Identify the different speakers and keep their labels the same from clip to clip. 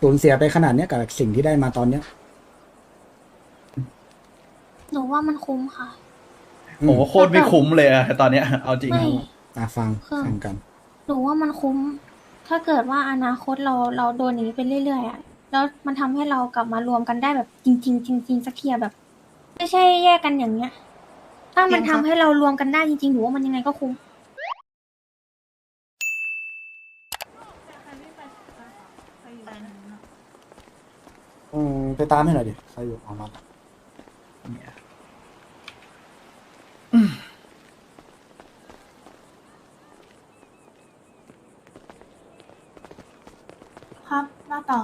Speaker 1: สูญเสียไปขนาดเนี้ยกับสิ่งที่ได้มาตอนเนี้ย
Speaker 2: หนูว่ามันคุ้มค่ะ
Speaker 1: อืม
Speaker 3: โอ้โหโคตรไม่คุ้มเลยอะตอนเนี้ย เอาจริง
Speaker 2: ไม่
Speaker 1: อะฟัง
Speaker 2: ค่ะ
Speaker 1: ฟังกัน
Speaker 2: หนูว่ามันคุ้ม ถ้าเกิดว่าอนาคตเราเราโดนอย่างนี้ไปเรื่อยๆอะแล้วมันทำให้เรากลับมารวมกันได้แบบจริง ๆ จริง ๆสักเคลียร์แบบ ไม่ใช่แยกกันอย่างเงี้ย ถ้ามันทำให้เรารวมกันได้จริงๆหนูว่ามันยังไงก็คุ้ม
Speaker 1: อืม ไปตามให้หน่อยดิ ใครอยู่ออกมา
Speaker 4: ครับมาต่อ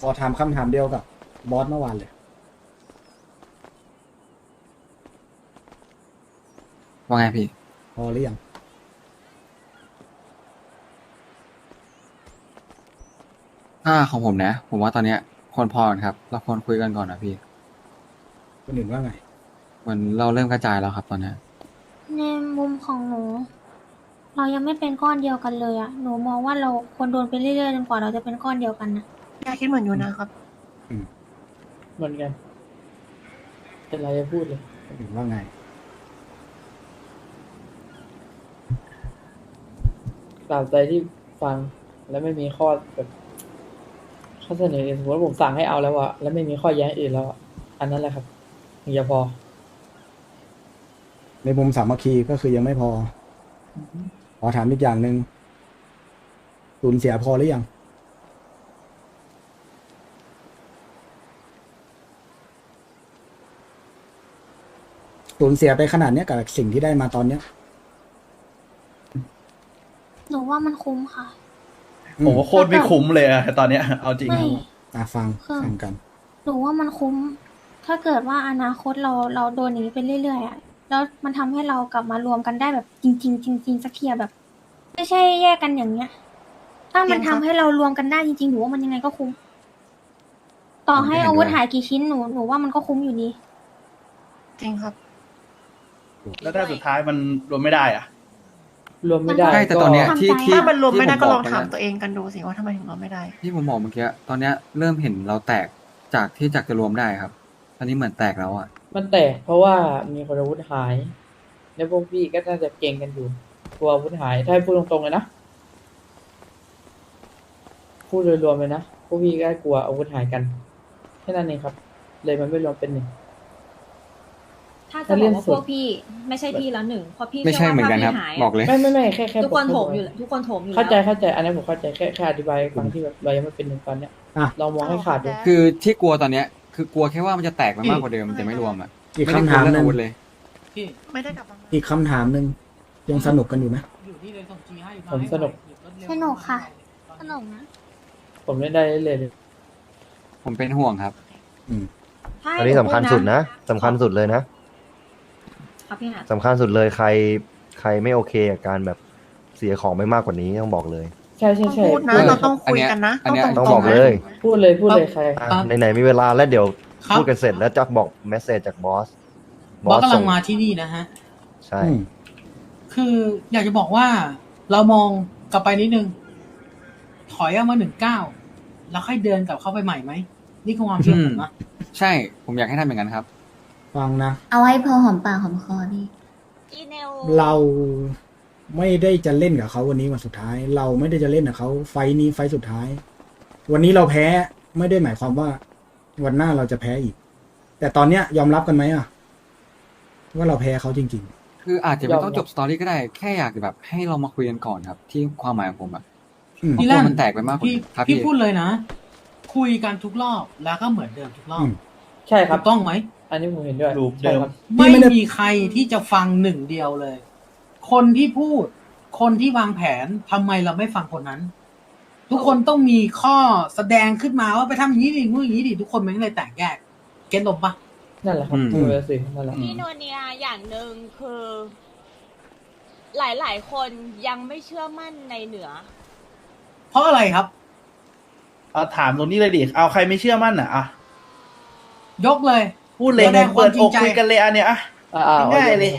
Speaker 1: ขอถามคำถามเดียวกับบอสเมื่อวานเลย
Speaker 5: ว่าไงพี่
Speaker 1: พอหรือยัง
Speaker 5: ถ้าของผมนะ ผมว่าตอนเนี้ยควรพอกันครับ เราควรคุยกันก่อนนะพี่
Speaker 1: คนอื่นว่าไง
Speaker 5: เหมือนเราเริ่มกระจายแล้วครับตอนเนี้ย
Speaker 2: ในมุมของหนู เรายังไม่เป็นก้อนเดียวกันเลยอะหนูมองว่าเราควรโดนไปเรื่อยๆจนกว่าเราจะเป็นก้อนเดียวกันนะ
Speaker 4: อยากคิดเหมือนอยู่นะครับ
Speaker 6: เหมือนกันเป็นไรจะพูดเลย
Speaker 1: คนอื่นว่าไง
Speaker 6: ตามใจที่ฟังแล้วไม่มีข้อแบบ ข้อเสนออื่นสมมติว่าผมสั่งให้เอาแล้วอะแล้วไม่มีข้อแย้งอื่นแล้วอะอันนั้นแหละครับถึงจะพอ
Speaker 1: ในมุมสามัคคีก็คือยังไม่พอขอถามอีกอย่างหนึ่งสูญเสียพอหรือยัง สูญเสียไปขนาดเนี้ยกับสิ่งที่ได้มาตอนเนี้ย
Speaker 2: หนูว่ามันคุ้มค่ะ
Speaker 1: อืม
Speaker 3: โอ้โหโคตรไม่คุ้มเลยอะตอนเนี้ย เอาจริง
Speaker 2: ไม่
Speaker 1: อะฟัง
Speaker 2: ค่ะ
Speaker 1: ฟังกัน
Speaker 2: หนูว่ามันคุ้ม ถ้าเกิดว่าอนาคตเราเราโดนอย่างนี้ไปเรื่อยๆอะแล้วมันทำให้เรากลับมารวมกันได้แบบจริงๆจริงๆสักเคลียร์แบบ ไม่ใช่แยกกันอย่างเงี้ย ถ้ามันทำให้เรารวมกันได้จริงๆหนูว่ามันยังไงก็คุ้ม ต่อให้อาวุธหายกี่ชิ้นหนูหนูว่ามันก็คุ้มอยู่ดี
Speaker 4: จริงครับ
Speaker 3: แล้วถ้าสุดท้ายมันรวมไม่ได้อะ
Speaker 6: รวมไม่ได้
Speaker 5: ใช่แต่ตอนเนี้ย
Speaker 2: ทำ
Speaker 5: ที่
Speaker 2: ใจ
Speaker 5: ที่
Speaker 4: ถ้ามันรวมไม่ได้
Speaker 5: ที่ผ
Speaker 4: ก็ล
Speaker 5: บ
Speaker 4: อง
Speaker 5: ไป
Speaker 4: ถาม
Speaker 5: อะ
Speaker 4: ตัวเองกันดูสิว่าทำไมถึงรวมไม่ได้
Speaker 5: ที่ผมบอกเมื่อกี้ตอนเนี้ยเริ่มเห็นเราแตกจากที่จากจะรวมได้ครับ ตอนนี้เหมือนแตกแล้วอะ
Speaker 6: มันแตกเพราะว่ามีคนอาวุธหาย แล้วพวกพี่ก็น่าจะเก่งกันอยู่กลัวอาวุธหาย ถ้าให้พูดตรงๆเลยนะพูดโดยรวมเลยนะพวกพี่ก็กลัวอาวุธหายกันแค่นั้นเองครับ เลยมันไม่รวมเป็นหนึ่ง
Speaker 7: ถ้าจะ
Speaker 6: ถ้า
Speaker 7: บ
Speaker 6: เรื่
Speaker 7: อ
Speaker 6: อง
Speaker 7: กว่า
Speaker 6: สุ
Speaker 7: พ
Speaker 6: ด
Speaker 7: วกพี่ไม่ใช่พี่แล้วหนึ่งเพราะพี่
Speaker 5: ไม่ใช่
Speaker 7: ชื่
Speaker 5: เหมือนกัน
Speaker 7: ว่า
Speaker 5: ครับ
Speaker 7: ถ้าพี่หาย
Speaker 5: บอกเลย
Speaker 6: ไม่ไม่ไม่แค่แค่
Speaker 7: ทุกคน
Speaker 6: ผม
Speaker 7: โถ
Speaker 6: พูด
Speaker 7: มอยู่แล้วทุกคนโถมอยู่
Speaker 6: เข้าใจ
Speaker 7: แล้ว
Speaker 6: เข้าใจอันนั้นผมเข้าใจแค่แค่อธิบายฟังที่แบบเรายังไม่เป็นหนึ่งตอนเนี้ย
Speaker 1: อะ
Speaker 6: เรามองให้ขาดดู
Speaker 5: คือที่กลัวตอนเนี้ย คือกลัวแค่ว่ามันจะแตกไปมากกว่าเดิมแต่ไม่รวมอะ
Speaker 1: อีก
Speaker 5: ไม่ได้
Speaker 1: คำ
Speaker 5: กลั
Speaker 1: ถาวมหนึ่ง
Speaker 5: เรื่องอาวุธเลย
Speaker 4: ไม่ได้กลับมา
Speaker 1: อีกคำถามหนึ่งยังสนุกกันอยู่ไหม
Speaker 6: ผมสนุก
Speaker 2: สนุกค่ะสนุกนะ
Speaker 6: ผมเล่นได้เลยเลย
Speaker 5: ผมเป็นห่วงครับ
Speaker 1: อืม
Speaker 7: ถ้า
Speaker 8: อันนี้สำคัญสุดนะสำคัญสุดเลยนะ
Speaker 7: ครับพี่หา
Speaker 8: สำคัญสุดเลยใครใครไม่โอเคกับการแบบเสียของไปมากกว่านี้ต้องบอกเลย
Speaker 6: ใช่ใช่
Speaker 4: ต้อง
Speaker 6: ใช่
Speaker 4: พูดนะ
Speaker 5: พูดเลย
Speaker 4: เราต้องคุยกันนะ
Speaker 5: อันเนี้ย
Speaker 8: ต้อง
Speaker 4: ตร
Speaker 8: บอก
Speaker 4: ๆนะ
Speaker 8: เลย
Speaker 6: พูดเลยพูดเลยใคร
Speaker 8: อะไหนๆมีเวลาแล้วเดี๋ยว
Speaker 9: ครับ
Speaker 8: พูดกันเสร็จแล้วจะบอกเมสเซจจากบอส
Speaker 9: บอสกำลั
Speaker 8: ส่
Speaker 9: งมาที่นี่นะฮะ
Speaker 8: ใช่
Speaker 1: อืม
Speaker 9: คืออยากจะบอกว่าเรามองกลับไปนิดนึง ถอยออกมาหนึ่งเก้าแล้วค่อยเดินกลับเข้าไปใหม่ไหม นี่คือความเชื่อผมนะ
Speaker 5: ใช่ ผมอยากให้ทำอย่างนั้นครับ
Speaker 1: ฟังนะ
Speaker 4: เอาให้พอหอมปากหอมคอดี
Speaker 1: เราไม่ได้จะเล่นกับเขาวันนี้วันสุดท้าย เราไม่ได้จะเล่นกับเขาไฟท์นี้ไฟท์สุดท้าย วันนี้เราแพ้ไม่ได้หมายความว่า วันหน้าเราจะแพ้อีก แต่ตอนเนี้ยยอมรับกันไหมอะว่าเราแพ้เขาจริง
Speaker 5: คืออาจจะไม่ต้อง
Speaker 6: ยอมรับ
Speaker 5: จบสตอรี่ก็ได้ แค่อยากจะแบบให้เรามาคุยกันก่อนครับ ที่ความหมายของผมอะ
Speaker 1: ๆอืม
Speaker 5: เพราะกลัวมันแตกไปมากกว่า
Speaker 9: พี่
Speaker 5: ครับ
Speaker 9: พี่
Speaker 5: พี่
Speaker 9: พูดเลยนะ คุยกันทุกรอบแล้วก็เหมือนเดิมทุกรอบ
Speaker 1: อืม
Speaker 6: ใช่ครั
Speaker 9: ถู
Speaker 6: บ
Speaker 9: กต้องไหม
Speaker 6: อันนี้ผมเห็นด้วย
Speaker 3: รูปเดิ
Speaker 6: ใช่
Speaker 3: ม
Speaker 6: ครับ
Speaker 1: พี่
Speaker 9: ไม่
Speaker 1: ไม่ได้
Speaker 9: มีใครที่จะฟังหนึ่งเดียวเลย คนที่พูด คนที่วางแผนทำไมเราไม่ฟังคนนั้น ทุกคนต้องมีข้อแสดงขึ้นมาว่าไปทำอย่างนี้ดิงูอย่างนี้ดิทุกคนมันก็เลยแตกแยกเก็ตลมปะ
Speaker 6: นั่นแหละครับ
Speaker 5: อืม
Speaker 6: พูดเลยสินั่นแหละ
Speaker 10: พี่นวเนียอย่างหนึ่งคือ หลาย ๆ คนยังไม่เชื่อมั่นในเหนือ
Speaker 9: เพราะอะไรครับ
Speaker 3: เอาถามตรงนี้เลยดิ เอาใครไม่เชื่อมั่นอะอะ
Speaker 9: ยกเลย
Speaker 3: พูดเลย
Speaker 9: แสดงควา
Speaker 3: เปิ
Speaker 9: ม
Speaker 3: ด
Speaker 9: จริ
Speaker 3: องก
Speaker 9: ใจ
Speaker 3: คุยกันเลยอันเนี้ยอะ
Speaker 6: อ่าอ่า
Speaker 3: ง่ายๆเลย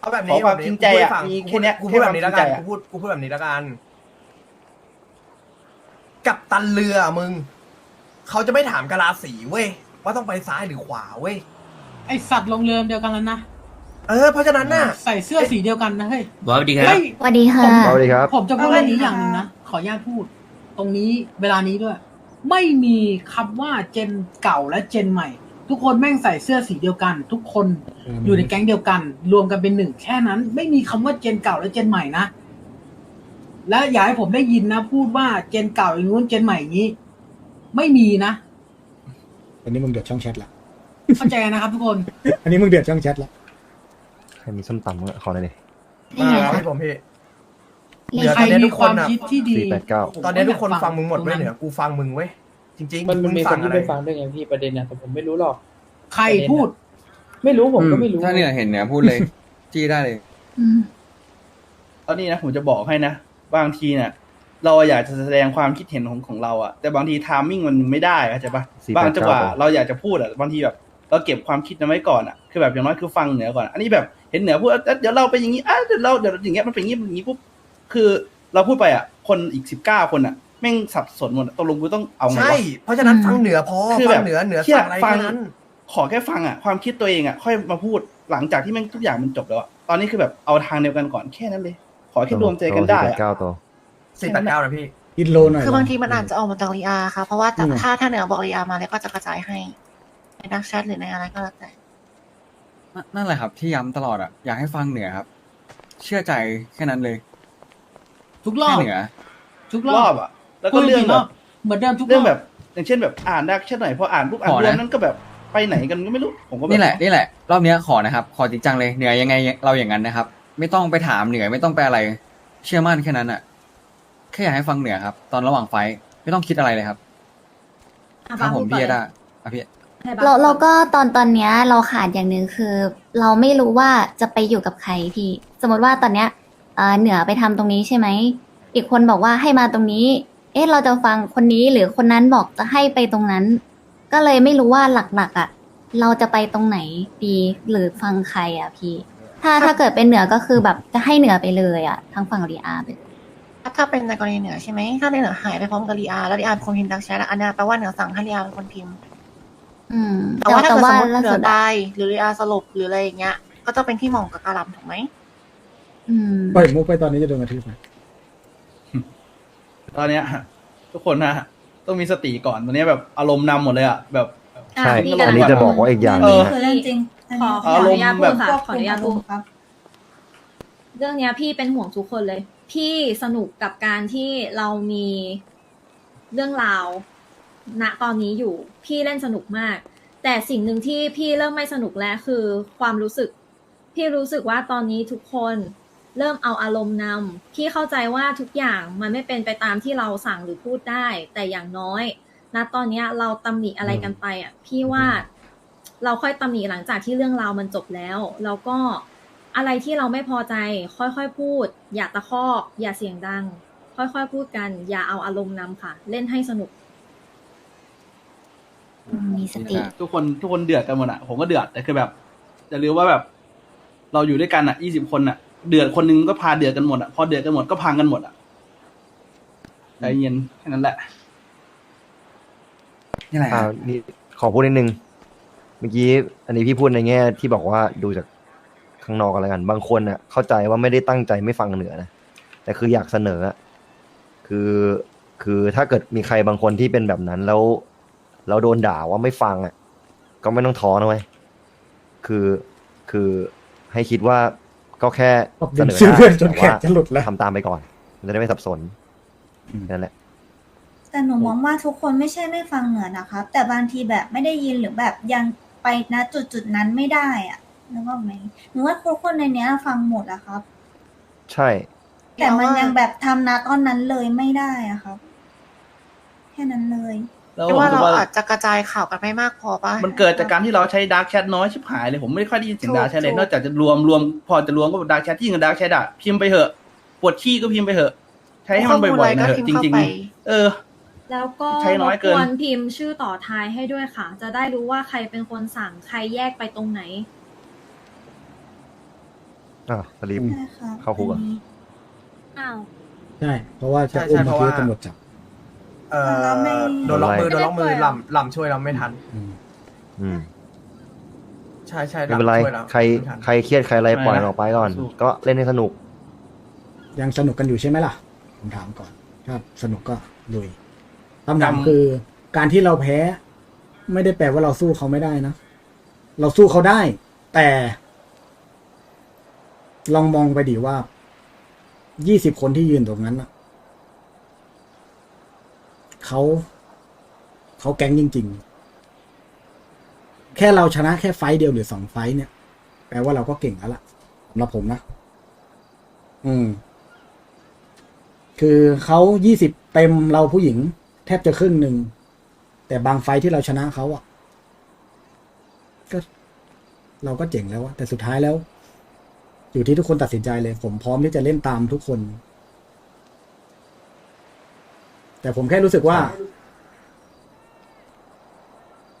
Speaker 11: เอาแบบ
Speaker 3: ข
Speaker 11: นี้
Speaker 3: อความ
Speaker 11: แบบ
Speaker 3: จริ
Speaker 11: นี้
Speaker 3: งใจอะ
Speaker 11: กูพูดให้ฟัง
Speaker 3: มี
Speaker 11: กู
Speaker 3: แค่เนี้ย
Speaker 11: กูพูดแบบนี้แล้วกัน
Speaker 3: แค่ความจริงใจอะ
Speaker 11: กูพูดกูพูดแบบนี้แล้วกันกับตันเรือมึงเขาจะไม่ถามกะลาสีเว้ยว่าต้องไปซ้ายหรือขวาเว้ย
Speaker 9: ไอสัตว์ลงเรือเดียวกันแล้วนะ
Speaker 11: เออเพราะฉะนั้นน่ะ
Speaker 9: ใส่เสื้อสีเดียวกันนะเฮ้ย
Speaker 12: บอสดีครับ
Speaker 9: เฮ้ย
Speaker 4: สวัสดีค่ะ
Speaker 8: สวัสดีครับ
Speaker 9: ผมจะพูดเรื่องนี้อย่างหนึ่งนะ ขออนุญาตพูด ตรงนี้เวลานี้ด้วย ไม่มีคำว่าเจนเก่าและเจนใหม่ ทุกคนแม่งใส่เสื้อสีเดียวกัน ทุกคนอยู่ในแก๊งเดียวกัน รวมกันเป็นหนึ่งแค่นั้น ไม่มีคำว่าเจนเก่าและเจนใหม่นะและอย่าให้ผมได้ยินนะ พูดว่าเจนเก่าอย่างงู้นเจนใหม่อย่างนี้ ไม่มีนะ
Speaker 1: อันนี้มึงเดือดช่องแชทละ
Speaker 9: เข้าใจนะครับทุกคน
Speaker 1: อันนี้มึงเดือดช่องแชทละ
Speaker 8: ใครมีส้มตำก็ขอหน่อยดิ
Speaker 4: นี่ไง
Speaker 11: มา
Speaker 4: คะ
Speaker 11: ให้ผมพี่
Speaker 4: เล
Speaker 11: เดี๋
Speaker 4: ข
Speaker 11: ยว
Speaker 9: ใคร
Speaker 11: ตอนนี้
Speaker 9: มี
Speaker 11: ทุก
Speaker 9: ค
Speaker 11: คน
Speaker 9: วาม
Speaker 11: น่ะ
Speaker 9: คิดที่ดี
Speaker 8: สี่แปดเก้า
Speaker 11: ตอนนี้ทุกคนฟังมึงหมดเว้ยเนี่ยกูฟังมึงเว้ย จริงๆ
Speaker 6: มัน
Speaker 11: มึ
Speaker 6: มัน
Speaker 11: ง
Speaker 6: มีค
Speaker 11: สั่
Speaker 6: น
Speaker 11: ง
Speaker 6: ที่
Speaker 11: อะไร
Speaker 6: ไม่ฟังด้วยไงพี่ประเด็นน่ะแต่ผมไม่รู้หรอก
Speaker 9: ใครพูด
Speaker 6: ไม่รู้ผมก็ไม่รู้
Speaker 5: ถ้าเหนือเห็นเหนือพูดเลย จี้ได้เลย
Speaker 4: อืม
Speaker 3: เอานี่นะผมจะบอกให้นะบางทีเนี่ยเราอยากจะแสดงความคิดเห็นของของเราอะแต่บางทีทามมิ่งมันไม่ได้เข้าใจปะ
Speaker 8: 489
Speaker 3: บางจังหวะเราอยากจะพูดอะบางทีแบบเราเก็บความคิดนั้นไว้ก่อนอะคือแบบอย่างน้อยคือฟังเหนือก่อน อันนี้แบบเห็นเหนือพูดเอ้ยเดี๋ยวเราไปอย่างนี้อะเดี๋ยวเราเดี๋ยวอย่างเงี้ยมันเป็นอย่างงี้อย่างงี้ปุ๊บคือเราพูดไปอะคนอีกสิบเก้าคนอะ แม่งสับสนหมดอะตกลงกูต้องเอาไง
Speaker 11: ใช่
Speaker 3: วะ
Speaker 11: เพราะฉะนั้นฟังเหนือพอ
Speaker 3: คือ
Speaker 11: ฟั
Speaker 3: แบ
Speaker 11: ง
Speaker 3: บ
Speaker 11: เหนือเหนือ
Speaker 3: เชี่ย
Speaker 11: สั่งอะไร
Speaker 3: ฟัง
Speaker 11: แค่นั้น
Speaker 3: ขอแค่ฟังอะความคิดตัวเองอะค่อยมาพูดหลังจากที่แม่งทุกอย่างมันจบแล้วอะตอนนี้คือแบบเอาทางเดียวกันก่อนแค่นั้นเลย ขอแค่รวมใจกันได้
Speaker 8: สี่แป
Speaker 3: อะ
Speaker 8: เก้าตัว
Speaker 11: สี่แปดเก้านะพี่
Speaker 1: อินโลหน่อย
Speaker 4: คือบางทีมันอาจจะออกมาจากรีอาค่ะ เพราะว่าแต่
Speaker 1: อืม
Speaker 4: ถ้าถ้าเหนือบอกรีอามาแล้วก็จะกระจายให้ ในดักแชทหรือในอะไรก็แล้วแต่
Speaker 5: นั่นนั่นแหละครับที่ย้ำตลอดอะ อยากให้ฟังเหนือครับ เชื่อใจแค่นั้นเลย
Speaker 9: ทุกรอ
Speaker 5: แค่
Speaker 9: บ
Speaker 5: เหนือ
Speaker 9: ทุกร
Speaker 3: ร
Speaker 9: อ
Speaker 3: อ
Speaker 9: บบ
Speaker 3: อะ แล้วก็เรื่องแบบ
Speaker 9: เหมือนเดิมทุกร
Speaker 3: เรื่อง
Speaker 9: อบ
Speaker 3: แบบ อย่างเช่นแบบอ่านได้แค่ไหนพออ่านปุ๊บอ่าน
Speaker 5: ขอ
Speaker 3: ร
Speaker 5: นะ
Speaker 3: วมนั้นก็แบบไปไหนกันก็ไม่รู้ผมก็แบบ
Speaker 5: นี่แหละนี่แหละรอบเนี้ยขอนะครับ ขอจริงจังเลยเหนือยังไงเราอย่างนั้นนะครับ ไม่ต้องไปถามเหนือไม่ต้องไปอะไร เชื่อมั่นแค่นั้นอะแค่อยากให้ฟังเหนือครับ ตอนระหว่างไฟท์ไม่ต้องคิดอะไรเลยครับ
Speaker 7: อะ
Speaker 5: ถ้า
Speaker 7: บา
Speaker 5: ผม
Speaker 7: พูดก่อน
Speaker 5: พี่
Speaker 7: เลย
Speaker 5: ได้อะพี่
Speaker 7: ให้บา
Speaker 4: เรา
Speaker 7: พูด
Speaker 4: เรา
Speaker 7: อน
Speaker 4: ก็ตอนตอนเนี้ยเราขาดอย่างหนึ่งคือ เราไม่รู้ว่าจะไปอยู่กับใครพี่ สมมติว่าตอนเนี้ยเอ่อเหนือไปทำตรงนี้ใช่ไหมอีกคนบอกว่าให้มาตรงนี้ เอ๊ะเราจะฟังคนนี้หรือคนนั้นบอกจะให้ไปตรงนั้น ก็เลยไม่รู้ว่าหลักๆอะ เราจะไปตรงไหนดีหรือฟังใครอะพี่ ถ้าถ้าเกิดเป็นเหนือก็คือแบบจะให้เหนือไปเลยอะทางฝั่งรีอาไปเลย
Speaker 13: ถ้าเป็นในกรณีเหนือใช่ไหมถ้าในเหนือหายไปพร้อมกับรีอาร์แล้วรีอาร์เป็นคนพิมพ์ดักแชทอะอันเนี้ยแปลว่าเหนือสั่งให้รีอาร์เป็นคนพิมพ์
Speaker 4: อืม
Speaker 13: แต่ว่าถ้าเกิดสมมติ
Speaker 4: ล่า
Speaker 13: เหนื
Speaker 4: สุ
Speaker 13: อ
Speaker 4: ดอะ
Speaker 13: ตายหรือรีอาร์สลบหรืออะไรอย่างเงี้ย ก็จะเป็นที่หม่องกับกาลัมถูกไหม
Speaker 4: อืม
Speaker 1: ปล่อยมุกไปตอนนี้จะโดนกระทืบไหม
Speaker 3: ตอนเนี้ย ทุกคนนะต้องมีสติก่อนตอนนี้แบบอารมณ์นำหมดเลยอะแบบ
Speaker 8: ใช่
Speaker 7: พี่
Speaker 8: อันนี้จะบอกว่าอีกอย่างห
Speaker 3: เอ
Speaker 8: นึง
Speaker 3: อ
Speaker 8: นะ
Speaker 2: คือเรื่องจริง
Speaker 7: ขอขอ
Speaker 3: อาร
Speaker 7: อ
Speaker 3: มณ์
Speaker 7: นุญาต
Speaker 3: แบ
Speaker 7: พูด
Speaker 3: บ
Speaker 7: ค่ะขออนุญาตพูด
Speaker 2: ครับ
Speaker 7: เรื่องเนี้ยพี่เป็นห่วงทุกคนเลย พี่สนุกกับการที่เรามีเรื่องราวณตอนนี้อยู่ พี่เล่นสนุกมาก แต่สิ่งหนึ่งที่พี่เริ่มไม่สนุกแล้วคือความรู้สึก พี่รู้สึกว่าตอนนี้ทุกคน เริ่มเอาอารมณ์นำพี่เข้าใจว่าทุกอย่างมันไม่เป็นไปตามที่เราสั่งหรือพูดได้ แต่อย่างน้อยณตอนเนี้ยเราตำหนิอะไรกันไปอะพี่ว่าเราค่อยตำหนิหลังจากที่เรื่องราวมันจบแล้ว แล้วก็อะไรที่เราไม่พอใจ ค่อยๆพูด อย่าตะคอก อย่าเสียงดัง ค่อยๆพูดกัน อย่าเอาอารมณ์นำค่ะ เล่นให้สนุก
Speaker 4: มีสติ
Speaker 3: ทุกคนทุกคนเดือดกันหมดอะผมก็เดือดแต่คือแบบจะรู้ว่าแบบ เราอยู่ด้วยกันอะยี่สิบคนอะ เดือดคนนึงก็พาเดือดกันหมดอะพอเดือดกันหมดก็พังกันหมดอะใจเย็นแค่นั้นแหละ
Speaker 5: นี่แหละ
Speaker 8: อ่านี่ขอพูดนิดนึง เมื่อกี้อันนี้พี่พูดในแง่ที่บอกว่าดูจากข้างนอกกันแล้วกัน บางคนอะ เข้าใจว่าไม่ได้ตั้งใจไม่ฟังเหนือนะแต่คืออยากเสนออะคือคือถ้าเกิดมีใครบางคนที่เป็นแบบนั้นแล้วแล้วโดนด่าว่าไม่ฟังอะ ก็ไม่ต้องท้อนะเว้ยคือคือให้คิดว่า ก็แค่
Speaker 1: ขอบ
Speaker 8: เส
Speaker 1: คุณ
Speaker 8: นอ
Speaker 1: ชื่อ
Speaker 8: ได้
Speaker 1: เพื่อนจน
Speaker 8: แต่
Speaker 1: แข
Speaker 8: ว่าน
Speaker 1: จะหลุดแล้ว
Speaker 8: ทำตามไปก่อนมันจะได้ไม่สับสนนั่นแหละ
Speaker 2: แต่หนูมองว่าทุกคนไม่ใช่ไม่ฟังเหนือนะครับ แต่บางทีแบบไม่ได้ยินหรือแบบยังไปณจุดจุดๆนั้นไม่ได้อะนึกออกไหมหนูว่าทุกคนในเนี้ยฟังหมดอะครับ
Speaker 8: ใช่
Speaker 2: แต่มันยังแบบทำนะตอนนั้นเลยไม่ได้อะครับ แค่นั้นเลย
Speaker 3: แล้ว
Speaker 13: คิดว่าเรา
Speaker 3: ผมว่า
Speaker 13: อาจจะกระจายข่าวกันไม่มากพอปะ
Speaker 3: มันเกิดจากการที่เราใช้ดาร์กแชทน้อยชิบหายเลยผมไม่ค่อยได้ยินเสียง
Speaker 13: ถูก
Speaker 3: ดาร์กแชทเลย
Speaker 13: ถูก
Speaker 3: นอกจากจะรวมรวมพอจะรวมก็ดาร์กแชทที่กับดาร์กแชทอะพิมพ์ไปเหอะปวดขี้ก็พิมพ์ไปเหอะใช้ให้มันบ่อยๆหนะเหอะจริง ๆ เออ
Speaker 7: แล้วก็
Speaker 3: ใช้น้อยเกิน
Speaker 7: รบกวนพิมพ์ชื่อต่อท้ายให้ด้วยค่ะ จะได้รู้ว่าใครเป็นคนสั่งใครแยกไปตรงไหน
Speaker 8: อ่าวสลิป
Speaker 2: ใช่ครับ
Speaker 8: เข้าคุกเหรอ
Speaker 2: อันนี้
Speaker 7: อ้าว
Speaker 1: ใช่เพราะว่าจะ
Speaker 11: ใช่
Speaker 1: อุ้ม
Speaker 11: ใช่
Speaker 1: มา
Speaker 11: เพราะ
Speaker 1: ที่
Speaker 11: ว่า
Speaker 1: ตำรวจจับ
Speaker 11: เอ่อ
Speaker 2: เราไม่
Speaker 11: โดนล็อกมือ
Speaker 8: ไม่
Speaker 11: โด
Speaker 8: ได้
Speaker 11: นล็อกมือ
Speaker 2: ปล่อยหรอ
Speaker 11: ลำลำช่วยเราไม่ทัน
Speaker 1: อืม
Speaker 8: อืม
Speaker 11: ใช่ใช่
Speaker 8: ไม่เป็นไร
Speaker 11: ลำช่วยเรา
Speaker 8: ใคร
Speaker 11: ไม่ทัน
Speaker 8: ใครเครียดใครอะไรปล่อยมันออกไปก่อน
Speaker 3: สู้
Speaker 8: ก็เล่นให้สนุก
Speaker 1: ยังสนุกกันอยู่ใช่ไหมล่ะ ผมถามก่อน ถ้าสนุกก็ลุยคำถามคือ การที่เราแพ้ ไม่ได้แปลว่าเราสู้เขาไม่ได้นะ เราสู้เขาได้ แต่ ลองมองไปดิว่า ยี่สิบคนที่ยืนตรงนั้นน่ะ เขาเขาแก๊งจริง ๆ แค่เราชนะแค่ไฟเดียวหรือสองไฟเนี่ย แปลว่าเราก็เก่งแล้วล่ะสำหรับผมนะ อืม คือเขายี่สิบเต็มเราผู้หญิง แทบจะครึ่งหนึ่ง แต่บางไฟท์ที่เราชนะเขาอะ ก็ เราก็เจ๋งแล้วอะแต่สุดท้ายแล้ว อยู่ที่ทุกคนตัดสินใจเลย ผมพร้อมที่จะเล่นตามทุกคน แต่ผมแค่รู้สึกว่า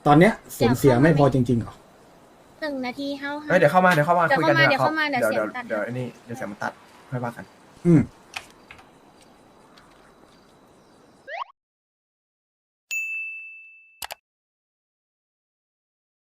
Speaker 1: ตอนเนี้ยสูญเสียไม่พอจริงๆเหรอ
Speaker 10: หนึ่งนาทีเท่า
Speaker 11: เฮ้ยเดี๋ยวเข้ามาเดี๋ยวเข้ามา
Speaker 10: เดี๋ยว
Speaker 11: คุยกัน
Speaker 10: เข้ามา
Speaker 11: ดีกว่า
Speaker 10: เดี๋ยวเข้ามา
Speaker 11: เดี๋ยว
Speaker 10: เดี๋
Speaker 11: เดี๋
Speaker 10: ย
Speaker 11: ยวว
Speaker 10: เสียงตัด
Speaker 11: เดี๋ยวไอ้นี่เดี๋ยวเสียงมันตัดค่อยว่ากัน
Speaker 1: อืม